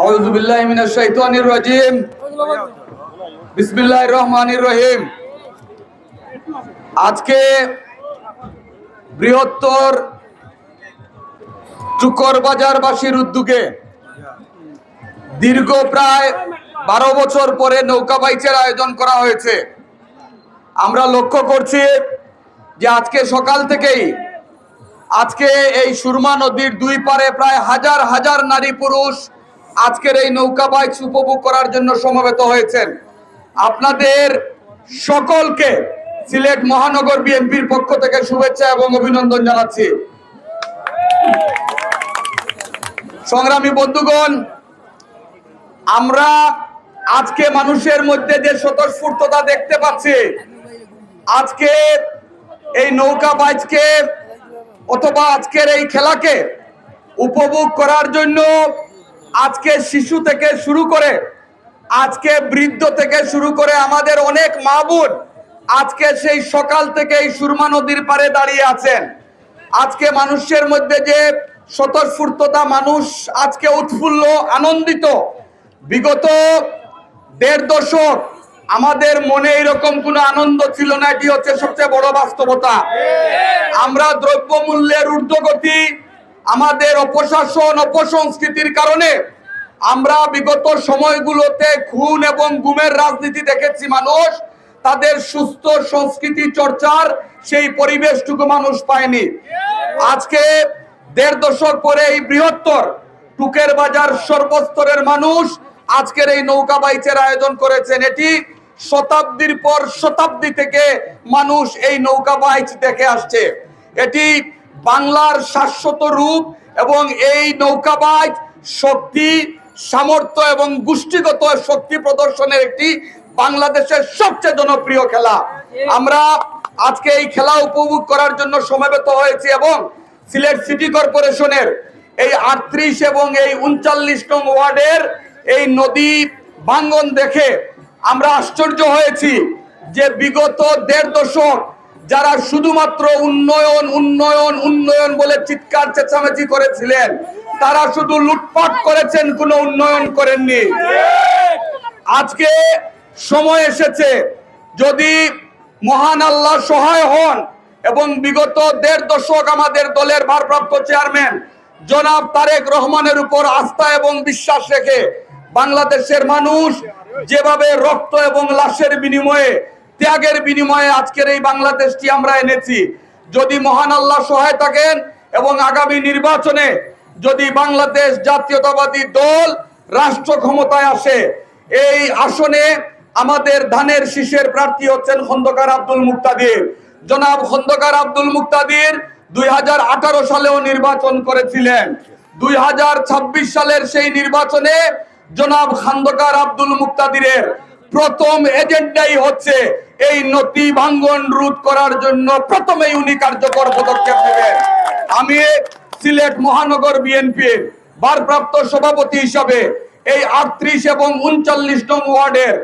আউযু বিল্লাহি মিনাশ শাইতানির রাজিম। বিসমিল্লাহির রহমানির রহিম। আজকে বৃহত্তর চুকর বাজারবাসীর উদ্যোগে দীর্ঘ প্রায় বারো বছর পরে নৌকা বাইচের আয়োজন করা হয়েছে। আমরা লক্ষ্য করছি যে আজকে সকাল থেকেই আজকে এই সুরমা নদীর দুই পারে প্রায় হাজার হাজার নারী পুরুষ আজকের এই নৌকা বাইচ উপভোগ করার জন্য সমবেত হয়েছেন আপনাদের সকলকে সিলেট মহানগর বিএনপির পক্ষ থেকে শুভেচ্ছা এবং অভিনন্দন জানাচ্ছি। সংগ্রামী বন্ধুগণ, আমরা আজকে মানুষের মধ্যে যে স্বতঃস্ফূর্ততা দেখতে পাচ্ছি, আজকে এই নৌকা বাইচকে অথবা আজকের এই খেলাকে উপভোগ করার জন্য আজকে শিশু থেকে শুরু করে, আজকে বৃদ্ধ থেকে শুরু করে আমাদের অনেক মা বোন আজকে সেই সকাল থেকে এই সুরমা নদীর পারে দাঁড়িয়ে আছেন। আজকে মানুষের মধ্যে যে স্বতঃস্ফূর্ততা মানুষ আজকে উৎফুল্ল, আনন্দিত। বিগত দেড় দশক আমাদের মনে এরকম কোনো আনন্দ ছিল না, এটি হচ্ছে সবচেয়ে বড় বাস্তবতা। আমরা দ্রব্য মূল্যের ঊর্ধ্বগতি আমাদের অপশাসন, অপসংস্কৃতির কারণে আমরা বিগত সময়গুলোতে খুন এবং গুমের রাজনীতি দেখেছি মানুষ। তাদের সুস্থ সংস্কৃতি চর্চার সেই পরিবেশটুকু মানুষ পায়নি। আজকে দেড় দশক পরে এই বৃহত্তর টুকের বাজার সর্বস্তরের মানুষ আজকের এই নৌকা বাইচের আয়োজন করেছেন। এটি শতাব্দীর পর শতাব্দী থেকে মানুষ এই নৌকা বাইচ দেখে আসছে। এটি বাংলার শাশ্বত রূপ এবং এই নৌকাবাজ শক্তি, সামর্থ্য এবং গোষ্ঠীগত শক্তি প্রদর্শনের একটি বাংলাদেশের সবচেয়ে জনপ্রিয় খেলা। আমরা আজকে এই খেলা উপভোগ করার জন্য সমবেত হয়েছি এবং সিলেট সিটি কর্পোরেশনের এই আটত্রিশ এবং এই উনচল্লিশ নং ওয়ার্ডের এই নদী ভাঙ্গন দেখে আমরা আশ্চর্য হয়েছি যে বিগত দেড় দশক যারা শুধুমাত্র উন্নয়ন উন্নয়ন উন্নয়ন বলে চিৎকার, চেঁচামেচি করেছিলেন, তারা শুধু লুটপাট করেছেন, কোনো উন্নয়ন করেননি। আজকে সময় এসেছে, যদি মহান আল্লাহ সহায় হন এবং বিগত দেড় দশক আমাদের দলের ভারপ্রাপ্ত চেয়ারম্যান জনাব তারেক রহমানের উপর আস্থা এবং বিশ্বাস রেখে বাংলাদেশের মানুষ যেভাবে রক্ত এবং লাশের বিনিময়ে ত্যাগের বিনিময়ে আজকের এই বাংলাদেশটি আমরা এনেছি। যদি মহান আল্লাহ সহায় থাকেন এবং আগামী নির্বাচনে যদি বাংলাদেশ জাতীয়তাবাদী দল রাষ্ট্র ক্ষমতায় আসে, এই আসনে আমাদের ধানের শীষের প্রার্থী হচ্ছেন খন্দকার আব্দুল মুক্তাদির। জনাব খন্দকার আব্দুল মুক্তাদির দুই হাজার আঠারো সালেও নির্বাচন করেছিলেন। দুই হাজার ছাব্বিশ সালের সেই নির্বাচনে জনাব খন্দকার আব্দুল মুক্তাদিরের প্রথম এজেন্ডাই হচ্ছে এই নদী ভাঙ্গন রোধ করার জন্য প্রথমেই উনি কার্যকর পদক্ষেপ নেবেন। আমি সিলেট মহানগর বিএনপির ভারপ্রাপ্ত সভাপতি হিসাবে এই আটত্রিশ এবং উনচল্লিশ নং ওয়ার্ডের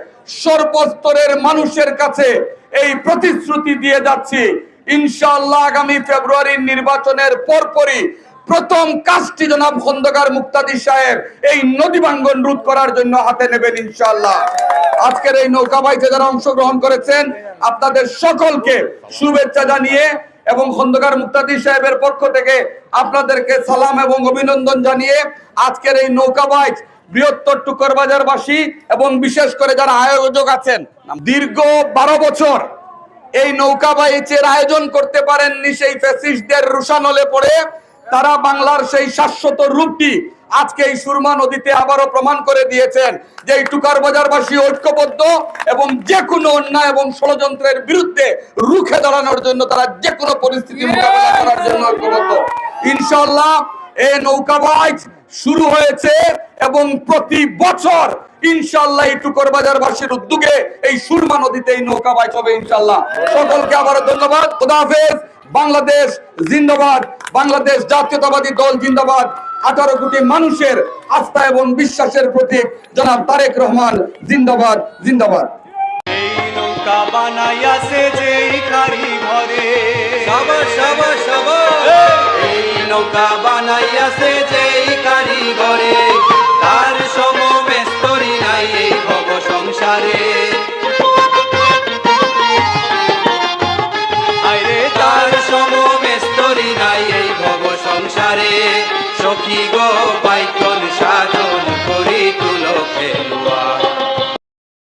সর্বস্তরের মানুষের কাছে এই প্রতিশ্রুতি দিয়ে যাচ্ছি। ইনশাআল্লাহ আগামী ফেব্রুয়ারির নির্বাচনের পরপরই প্রথম কাজটি জনাব খন্দকার মুক্তাদি সাহেব এই নদী ভাঙ্গন রোধ করার জন্য হাতে নেবেন ইনশাআল্লাহ। আজকের এই নৌকা বাইতে যারা অংশগ্রহণ করেছেন, আপনাদের সকলকে শুভেচ্ছা জানিয়ে এবং খন্দকার মুক্তাদি সাহেবের পক্ষ থেকে আপনাদেরকে সালাম এবং অভিনন্দন জানিয়ে আজকের এই নৌকা বাইচ বৃহত্তর টুকর বাজারবাসী এবং বিশেষ করে যারা আয়োজক আছেন, দীর্ঘ বারো বছর এই নৌকা বাইচের আয়োজন করতে পারেননি সেই ফ্যাসিস্টদের রুশানলে পড়ে তারা বাংলার সেই শাশ্বত রূপটি আজকে এই সুরমা নদীতে আবারও প্রমাণ করে দিয়েছেন যে এই টুকার বাজারবাসী ঐক্যবদ্ধ এবং যে কোনো অন্যায় এবং ষড়যন্ত্রের বিরুদ্ধে রুখে দাঁড়ানোর জন্য তারা যে কোনো পরিস্থিতি মোকাবেলা করার জন্য ঐক্যবদ্ধ। ইনশাল্লাহ এই নৌকা বাইচ শুরু হয়েছে এবং প্রতি বছর ইনশাল্লাহ এই টুকর বাজারবাসীর উদ্যোগে এই সুরমা নদীতে এই নৌকা বাইচ হবে ইনশাল্লাহ সকলকে আবারও ধন্যবাদ। খোদা হাফেজ। বাংলাদেশ জিন্দাবাদ বাংলাদেশ জাতীয়তাবাদী দল জিন্দাবাদ। আঠারো কোটি মানুষের আস্থা এবং বিশ্বাসের প্রতীক জনাব তারেক রহমান জিন্দাবাদ জিন্দাবাদ। এই নৌকা বানাইয়াছে যেই কারিঘরে কি গো